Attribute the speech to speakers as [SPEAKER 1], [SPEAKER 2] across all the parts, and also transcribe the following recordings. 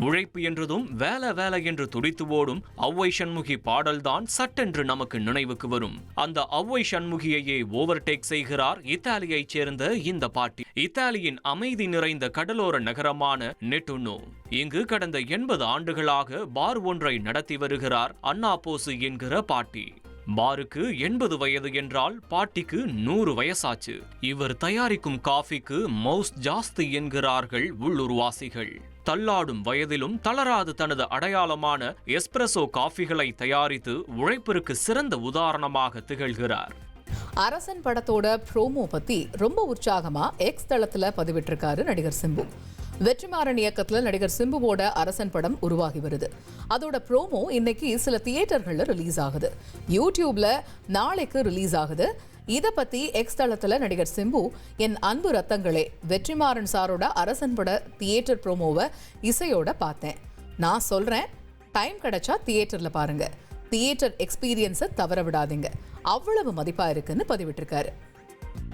[SPEAKER 1] உழைப்பு என்றதும் வேலை வேலை என்று துடித்து ஓடும் ஔவை சண்முகி பாடல்தான் சட்டென்று நமக்கு நினைவுக்கு வரும். அந்த ஔவை சண்முகியையே ஓவர்டேக் செய்கிறார் இத்தாலியைச் சேர்ந்த இந்த பாட்டி. இத்தாலியின் அமைதி நிறைந்த கடலோர நகரமான நெட்டுனோ. இங்கு கடந்த எண்பது ஆண்டுகளாக பார் ஒன்றை நடத்தி வருகிறார் அண்ணா போசு என்கிற பாட்டி. பாருக்கு எண்பது வயது என்றால் பாட்டிக்கு நூறு வயசாச்சு. இவர் தயாரிக்கும் காஃபிக்கு மவுஸ் ஜாஸ்தி என்கிறார்கள் உள்ளூர்வாசிகள். தள்ளாடும் வயதிலும் தளராது தனது அடையாளமான எஸ்பிரசோ காஃபிகளை தயாரித்து உழைப்பிற்கு சிறந்த உதாரணமாக திகழ்கிறார்.
[SPEAKER 2] அரசன் படத்தோட ப்ரோமோ பத்தி ரொம்ப உற்சாகமா எக்ஸ் தளத்துல பதிவிட்டிருக்காரு நடிகர் சிம்பு. வெற்றிமாறன் இயக்கத்தில் நடிகர் சிம்புவோட அரசன் படம் உருவாகி வருது. அதோட ப்ரோமோ இன்னைக்கு சில தியேட்டர்களில் ரிலீஸ் ஆகுது. யூடியூப்ல நாளைக்கு ரிலீஸ் ஆகுது. இதை பத்தி எக்ஸ் தளத்துல நடிகர் சிம்பு என் அன்பு ரத்தங்களே வெற்றிமாறன் சாரோட அரசன் பட தியேட்டர் ப்ரோமோவை இசையோட பார்த்தேன். நான் சொல்றேன் டைம் கிடைச்சா தியேட்டர்ல பாருங்க. தியேட்டர் எக்ஸ்பீரியன்ஸை தவற விடாதீங்க. அவ்வளவு மதிப்பா இருக்குன்னு பதிவிட்டிருக்காரு.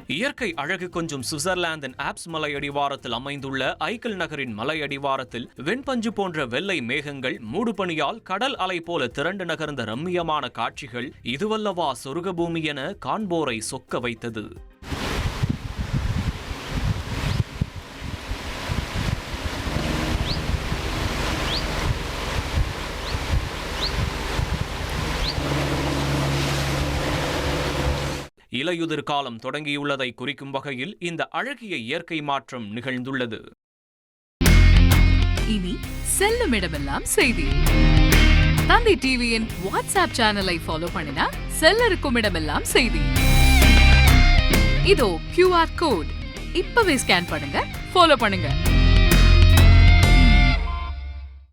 [SPEAKER 1] இயற்கை அழகு கொஞ்சம் சுவிட்சர்லாந்தின் ஆப்ஸ் மலையடிவாரத்தில் அமைந்துள்ள ஐக்கல் நகரின் மலை அடிவாரத்தில் வெண்பஞ்சு போன்ற வெள்ளை மேகங்கள் மூடுபனியால் கடல் அலை போல திரண்டு நகர்ந்த ரம்மியமான காட்சிகள் இதுவல்லவா சொர்க்கபூமி என காண்போரை சொக்க வைத்தது. இலையுதிர் காலம் தொடங்கியுள்ளதை குறிக்கும் வகையில் இந்த அழகிய இயற்கை மாற்றம் நிகழ்ந்துள்ளது.
[SPEAKER 3] இனி செல்லும் இடமெல்லாம் செய்தி. தந்தி டிவியின் வாட்ஸ்அப் சேனலை ஃபாலோ பண்ணினா செல்ல இருக்கும் இடமெல்லாம் செய்தி. இதோ கியூஆர் கோட் இப்பவே ஸ்கேன் பண்ணுங்க ஃபாலோ பண்ணுங்க.